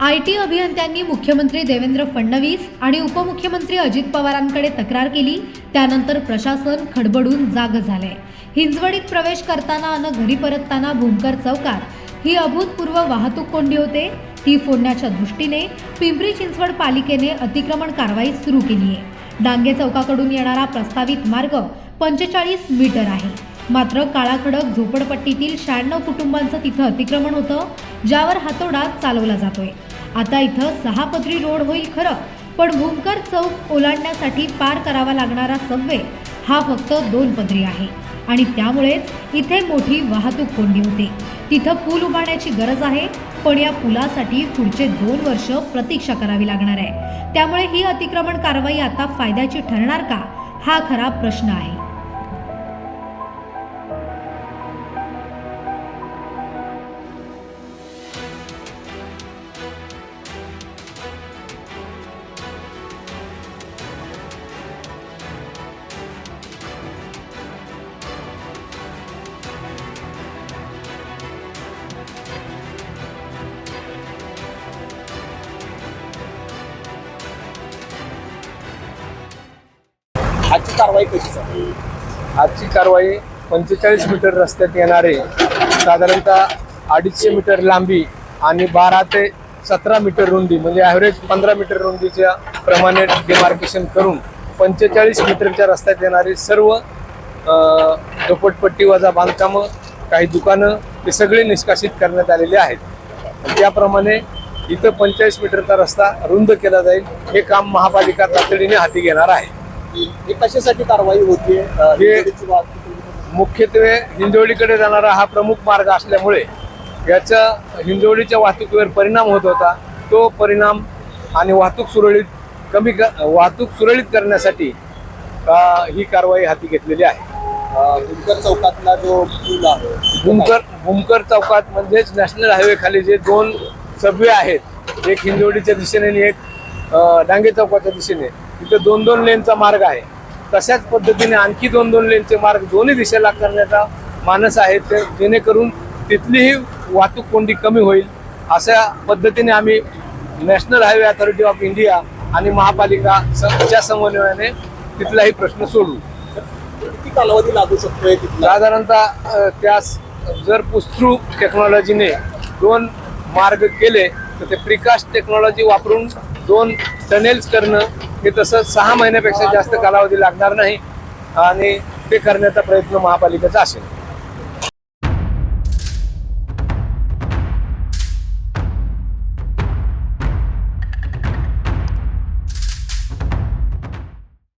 I T अभियंत्यांनी मुख्यमंत्री देवेंद्र फडणवीस आणि उपमुख्यमंत्री अजित पवारांकडे तक्रार केली. त्यानंतर प्रशासन खडबडून जाग झाले हिंजवडीत प्रवेश करताना आणि घरी परतताना भूमकर चौकात ही अभूतपूर्व वाहतूक कोंडी होते. ती फोडण्याच्या दृष्टीने पिंपरी चिंचवड पालिकेने अतिक्रमण कारवाई सुरू केली आहे. डांगे चौकाकडून येणारा प्रस्तावित मार्ग पंचेचाळीस मीटर आहे. मात्र काळाखडक झोपडपट्टीतील शहाण्णव कुटुंबांचं तिथं अतिक्रमण होतं. ज्यावर हातोडा चालवला जातोय. आता इथं सहा पदरी रोड होईल खरं पण भूमकर चौक ओलांडण्यासाठी पार करावा लागणारा सबवे हा फक्त दोन पदरी आहे. आणि त्यामुळेच इथे मोठी वाहतूक कोंडी होते. तिथं पूल उभारण्याची गरज आहे पण या पुलासाठी पुढचे दोन वर्ष प्रतीक्षा करावी लागणार आहे. त्यामुळे ही अतिक्रमण कारवाई आता फायद्याची ठरणार का? हा खरा प्रश्न आहे. आजची कारवाई कशी चालू आजची कारवाई पंचेचाळीस मीटर रस्त्यात येणारे साधारणतः अडीचशे मीटर लांबी आणि बारा ते सतरा मीटर रुंदी म्हणजे ॲव्हरेज पंधरा मीटर रुंदीच्या प्रमाणे डिमार्केशन करून पंचेचाळीस मीटरच्या रस्त्यात येणारे सर्व झोपटपट्टी वजा बांधकामं काही दुकानं ते सगळे निष्कासित करण्यात आलेले आहेत. त्याप्रमाणे इथं पंचेचाळीस मीटरचा रस्ता रुंद केला जाईल हे काम महापालिका तातडीने हाती घेणार आहे. ही कशासाठी कारवाई होतीये? अं, हे- हिंजवडीची वाहतूक मुख्यत्वे हिंजवडीकडे जाणारा हा प्रमुख मार्ग असल्यामुळे याचा हिंजवडीच्या वाहतुकीवर परिणाम होत होता. तो परिणाम आणि वाहतूक सुरळीत कमी क वाहतूक सुरळीत करण्यासाठी अ, ही कारवाई हाती घेतलेली आहे. अं, भुमकर चौकातला जो पूल आहे भूमकर भूमकर चौकात म्हणजेच नॅशनल हायवे खाली जे दोन सबवे आहेत एक हिंजवडीच्या दिशेने आणि एक अ, डांगे चौकाच्या दिशेने. तिथे दोन दोन लेनचा मार्ग आहे. तशाच पद्धतीने आणखी दोन दोन लेनचे मार्ग दोन्ही दिशेला करण्याचा मानस आहे ते जेणेकरून तिथलीही वाहतूक कोंडी कमी होईल. अशा पद्धतीने आम्ही national highway authority of India आणि महापालिका च्या समन्वयाने तिथलाही प्रश्न सोडवू. किती कालावधी लागू शकतोय साधारणतः त्यास जर पुस्त्रू टेक्नॉलॉजीने दोन मार्ग केले तर ते प्रिकास्ट टेक्नॉलॉजी वापरून दोन टनेल्स करणं हे तसं सहा महिन्यापेक्षा जास्त कालावधी लागणार नाही आणि ते करण्याचा प्रयत्न महापालिकेचा असेल.